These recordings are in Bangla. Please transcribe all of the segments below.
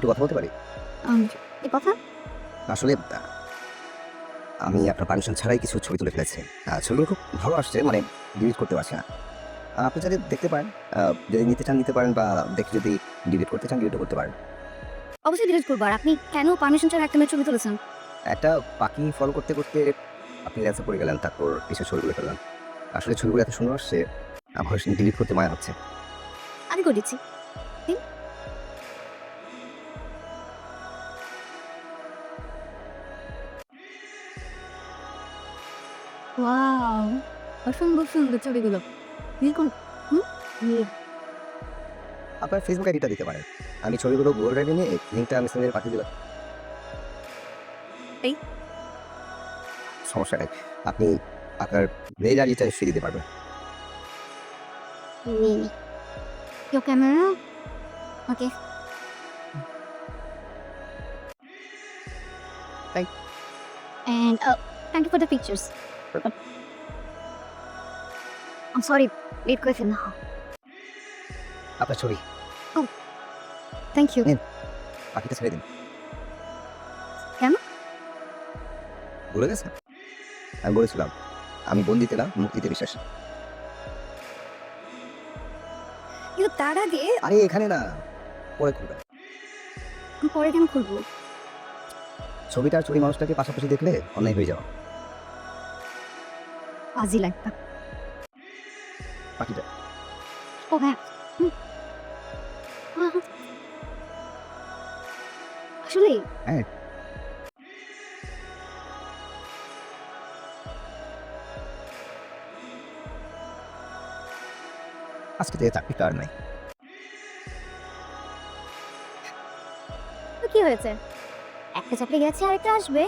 একটু কথা বলতে পারি? কথা? আসলে আমি আপনার পারমিশন ছাড়াই কিছু ছবি তুলে ফেলেছি। ছবিগুলো খুব ভালো আসছে মানে ডিলিট করতে পারছি না। আপনি যদি দেখতে পারেন যদি নিতে চান নিতে পারেন বা দেখে যদি ডিলিট করতে চান ডিলিট করতে পারেন। অবশ্যই ডিলিট করব। আর আপনি কেন পারমিশন ছাড়া একটা মেয়ের ছবি তুলেছেন? একটা পাখি ফলো করতে করতে আপনি লেন্সে পড়ে গেলেন তারপর এসে ছবিগুলো ফেললেন। আসলে ছবিগুলো এত সুন্দর আসছে আমার ডিলিট করতে মায়া হচ্ছে আমি করে দিচ্ছি। ওয়াও অসম্ভব সুন্দর ছবিগুলো দেখুন আপনার ফেসবুক আইডিটা দিতে পারেন আমি ছবিগুলো গুগল ড্রাইভে নিয়ে লিঙ্কটা আমি সেন্ডারে পাঠিয়ে দিলাম এই? সমস্যা নেই আপনি আপনার মেল আইডিটা ফিরে দিতে পারবেন. Your camera? Okay. Thank And uh, thank you for the pictures. I'm sorry, late question আপনার ছবি। Thank you. পাখিটা ছেড়ে দিন। কেন? ভুলে গেছেন? আমি বলেছিলাম আমি বন্দিতে না মুক্তিতে বিশ্বাস। কিন্তু তার আগে আরে এখানে না পরে খুলবেন। আমি পরে কেন খুলবো? ছবিটা আর মানুষটাকে পাশাপাশি দেখলে অন্যায় হয়ে যাওয়া। লাগবে। পাখিটা ও হ্যাঁ। আসলে হ্যাঁ। আজকে থেকে চাকরিটা আর নাই। কি হয়েছে? একটা চাকরি গেছে আরেকটা আসবে।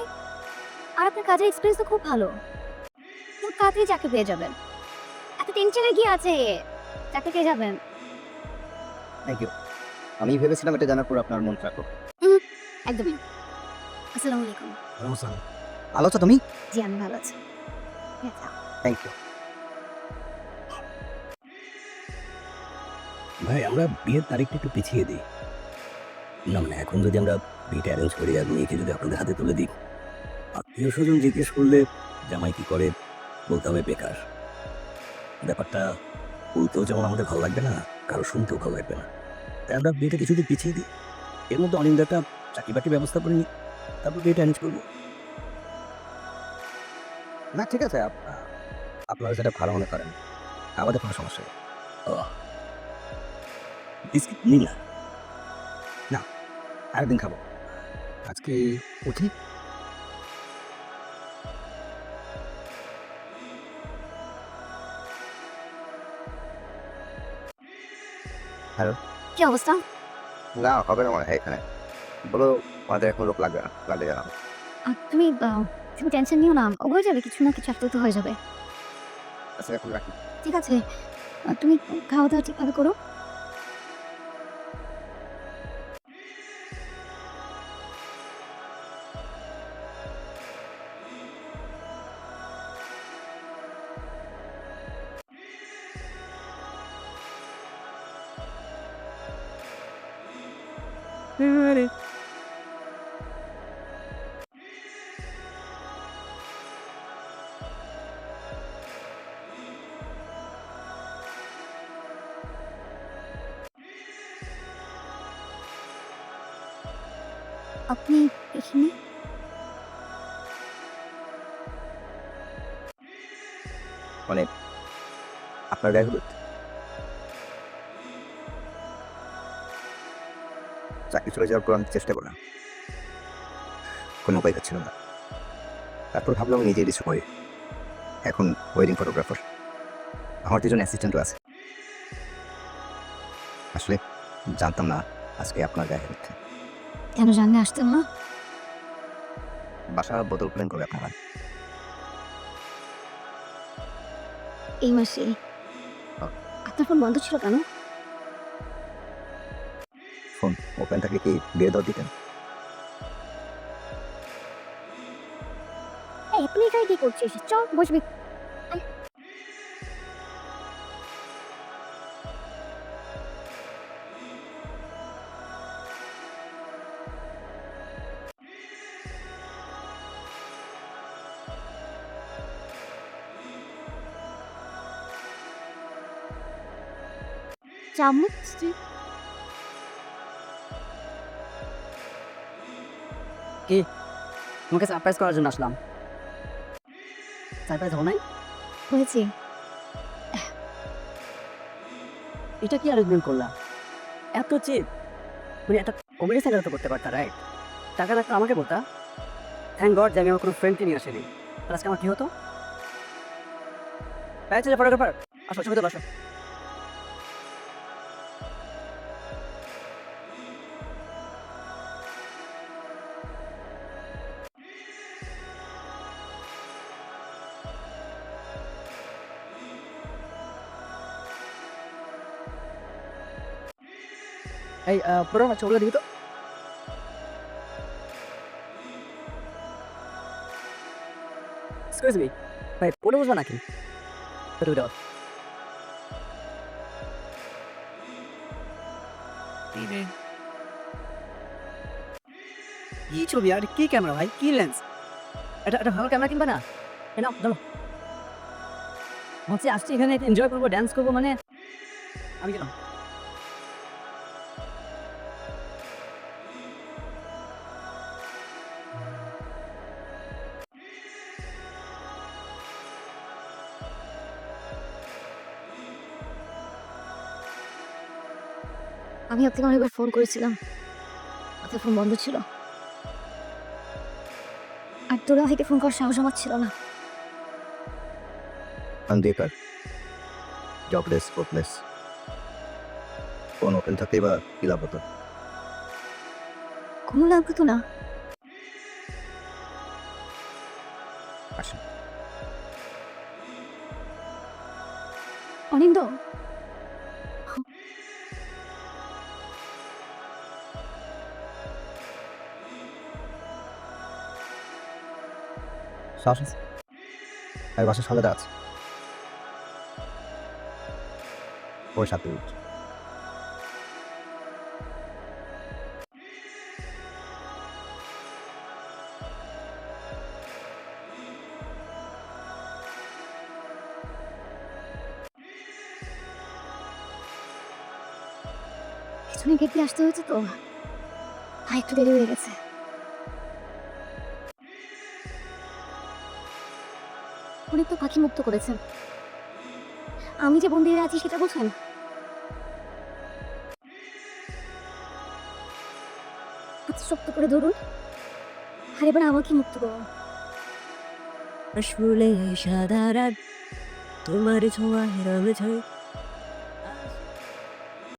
আর আপনার কাজের এক্সপিরিয়েন্স তো খুব ভালো। তাড়াতাড়ি চাকরি পেয়ে যাবেন। এত টেনশনে কি আছে? চাকরি পেয়ে যাবেন। থ্যাংক ইউ আমি ভেবেছিলাম এটা জানার পর আপনার মন খারাপ হোক। একদমই আসসালামু আলাইকুম। ভালো আছো তুমি? জি আমি ভালো আছি। থ্যাংক ইউ ভাই আমরা বিয়ের তারিখটা একটু পিছিয়ে দিই। না মানে এখন যদি আমরা বিয়েটা অ্যারেঞ্জ করি আর মেয়েকে যদি আপনাদের হাতে তুলে দিই। আত্মীয় স্বজন জিজ্ঞেস করলে জামাই কি করে? বলতে হবে বেকার। ব্যাপারটা বলতেও যেমন আমাদের ভালো লাগবে না, কারও শুনতেও ভালো লাগবে না। তাই আমরা বিয়েটা কিছুদিন পিছিয়ে দিই। এর মধ্যে অনিন্দা একটা চাকরি বাকরি ব্যবস্থা করে নিই। তারপর বিয়েটা অ্যারেঞ্জ করব। না, ঠিক আছে আপনারা যেটা ভালো মনে করেন। আমাদের কোনো সমস্যা নেই। বিস্কিট নিই না, আরেকদিন খাব। আজকে উঠি। কি অবস্থা? না হবে না মনে হয় এখানে। বলো আমাদের এখন লোক লাগবে না লাগলে জানাব। তুমি তুমি টেনশন নিও না হয়ে যাবে কিছু না কিছু একটা তো হয়ে যাবে। আচ্ছা এখন রাখি। ঠিক আছে। তুমি খাওয়া দাওয়া ঠিকভাবে করো। আপনি এখানে? মানে আপনার গায়ে হলুদ? চাকরি চলে যাওয়ার পর আমি চেষ্টা করলাম। কোনো উপায় পাচ্ছিল না। তারপর ভাবলাম নিজে কিছু করি। এখন ওয়েডিং ফটোগ্রাফার আমার দুজন অ্যাসিস্ট্যান্টও আছে। আসলে জানতাম না আজকে আপনার গায়ে হলুদ কেন জানলে আসতেন না? বাসা বদল প্ল্যান করবে আপনারা। এই মাসে আপনার ফোন বন্ধ ছিল কেন? ওপেন কি বিয়ে দিতেন। তুই এখানে কি করছিস? চ বসবি। চামচ সামনে তোমাকে সারপ্রাইজ করার জন্য আসলাম। সারপ্রাইজ হো নাই? হয়েছে। এটা কি অ্যারেঞ্জমেন্ট করলাম এত চিপ মানে একটা কমেডি সেন্টার তো করতে পারতা রাইট টাকা টাকা আমাকে বলতা। থ্যাংক গড যে আমি আমার কোনো ফ্রেন্ডকে নিয়ে আসিনি। আজকে আমার কি হতো? প্যাচ ফটোগ্রাফার আসো ছবি তো আসো এই পুরো না ছবিটা দিবি তো এক্সকিউজ মি ভাই পড়ে বসবা নাকি কি ছবি আর কি ক্যামেরা ভাই কি লেন্স এটা এটা ভালো ক্যামেরা কিনবা না নাও ধরো ভাবছি আসছি এখানে এনজয় করব ড্যান্স করব মানে আমি গেলাম আমি আপনাকে অনেকবার ফোন করেছিলাম। আপনার ফোন বন্ধ ছিল। আর তোরা ভাইকে ফোন করার সাহস আমার ছিল না। আনবেকার জবলেস স্পোর্টলেস ফোন ওপেন থাকলেই বা কি লাভ হতো? কোনো লাভ হতো না। আসেন। অনিন্দ আর বাসার সামনে আছে। ওই সাত মিনিট। আসতে হয়েছে তো। তাই একটু দেরি হয়ে গেছে। উনি তো পাখি মুক্ত করেছেন। আমি যে বন্দি আছি, সেটা বলছেন শক্ত করে ধরুন। আর এবার আমাকে মুক্ত করুন। আসলে সাদা রাত, তোমার ছোঁয়া হেরামে ছয়